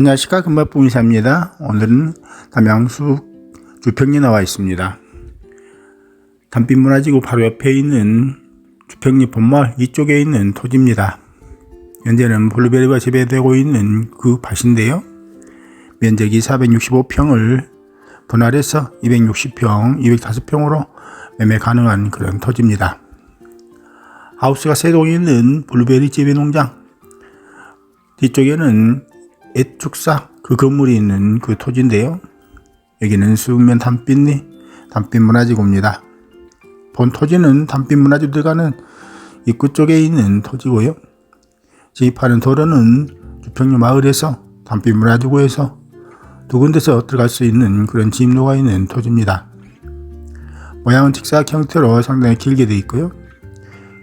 안녕하십니까 금마부 인사입니다. 오늘은 담양수 주평리 나와 있습니다. 단빛문화지구 바로 옆에 있는 주평리 본마을 이쪽에 있는 토지입니다. 현재는 블루베리가 재배되고 있는 그 밭인데요. 면적이 465평을 분할해서 260평, 205평으로 매매 가능한 그런 토지입니다. 하우스가 세 동이 있는 블루베리 재배 농장 뒤쪽에는 애축사 그 건물이 있는 그 토지인데요. 여기는 수면 담빛리 담빛 문화지구입니다. 본 토지는 담빛 문화지구 들어가는 입구 쪽에 있는 토지고요. 진입하는 도로는 주평리 마을에서 담빛 문화지구에서 두 군데서 들어갈 수 있는 그런 진입로가 있는 토지입니다. 모양은 직사각 형태로 상당히 길게 되어 있고요.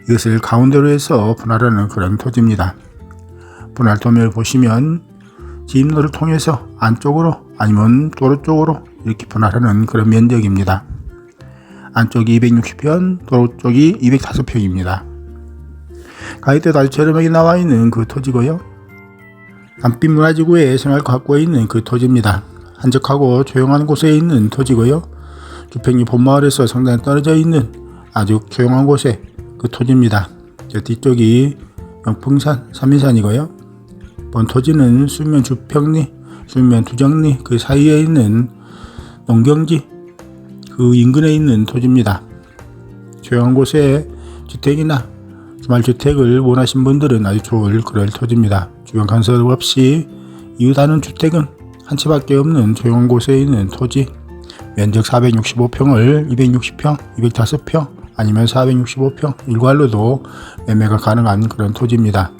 이것을 가운데로 해서 분할하는 그런 토지입니다. 분할 도면을 보시면 진입로를 통해서 안쪽으로 아니면 도로 쪽으로 이렇게 분할하는 그런 면적입니다. 안쪽이 260평, 도로 쪽이 205평입니다. 가이드도 아주 저렴하게 나와 있는 그 토지고요. 담빛 문화지구에 생활 갖고 있는 그 토지입니다. 한적하고 조용한 곳에 있는 토지고요. 주평리 본마을에서 상당히 떨어져 있는 아주 조용한 곳에 그 토지입니다. 저 뒤쪽이 영풍산, 삼인산이고요. 본 토지는 수면 주평리, 수면 두정리 그 사이에 있는 농경지 그 인근에 있는 토지입니다. 조용한 곳에 주택이나 주말 주택을 원하신 분들은 아주 좋을 그럴 토지입니다. 주변 간섭 없이 이웃하는 주택은 한 채밖에 없는 조용한 곳에 있는 토지 면적 465평을 260평, 205평 아니면 465평 일괄로도 매매가 가능한 그런 토지입니다.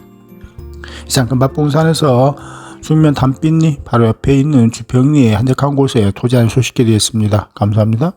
이상 금밭봉산에서 숙면 담빛리 바로 옆에 있는 주평리의 한적한 곳에 토지 한 소식해 드렸습니다. 감사합니다.